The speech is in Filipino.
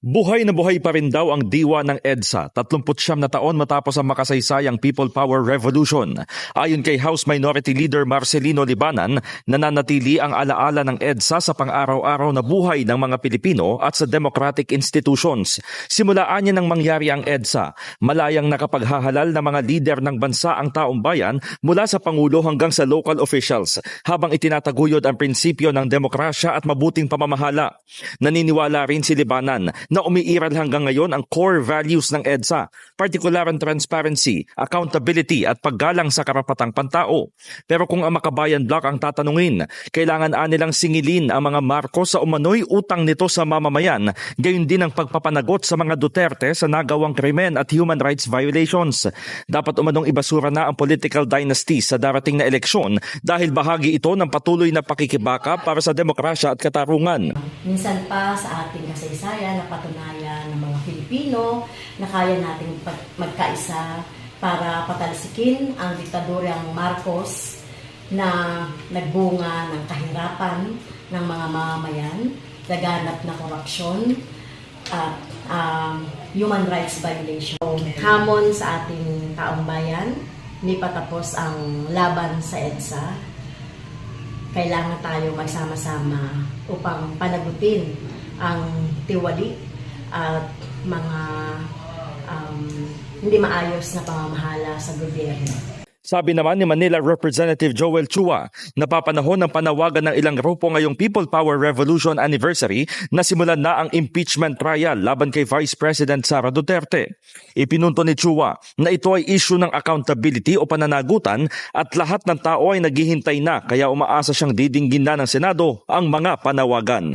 Buhay na buhay pa rin daw ang diwa ng EDSA, 39 na taon matapos ang makasaysayang People Power Revolution. Ayon kay House Minority Leader Marcelino Libanan, nananatili ang alaala ng EDSA sa pang-araw-araw na buhay ng mga Pilipino at sa democratic institutions. Simulaan niya nang mangyari ang EDSA, malayang nakapaghahalal na mga lider ng bansa ang taong bayan mula sa Pangulo hanggang sa local officials, habang itinataguyod ang prinsipyo ng demokrasya at mabuting pamamahala. Naniniwala rin si Libanan na umiiral hanggang ngayon ang core values ng EDSA, particular ang transparency, accountability at paggalang sa karapatang pantao. Pero kung ang Makabayan Block ang tatanungin, kailangan anilang singilin ang mga Marcos sa umano'y utang nito sa mamamayan, gayon din ang pagpapanagot sa mga Duterte sa nagawang krimen at human rights violations. Dapat umanong ibasura na ang political dynasty sa darating na eleksyon dahil bahagi ito ng patuloy na pakikibaka para sa demokrasya at katarungan. Minsan pa sa ating kasaysayan, napatunayan ng mga Pilipino na kaya nating magkaisa para patalsikin ang diktadoryang Marcos na nagbunga ng kahirapan ng mga mamamayan, laganap na korupsyon, at um, human rights violation. Hamon sa ating taong bayan, hindi pa tapos ang laban sa EDSA, kailangan tayo magsama-sama upang panagutin ang tiwali at mga um, hindi maayos na pamamahala sa gobyerno. Sabi naman ni Manila Representative Joel Chua, napapanahon ng panawagan ng ilang grupo ngayong People Power Revolution Anniversary na simulan na ang impeachment trial laban kay Vice President Sara Duterte. Ipinunto ni Chua na ito ay issue ng accountability o pananagutan at lahat ng tao ay naghihintay na kaya umaasa siyang didinggin na ng Senado ang mga panawagan.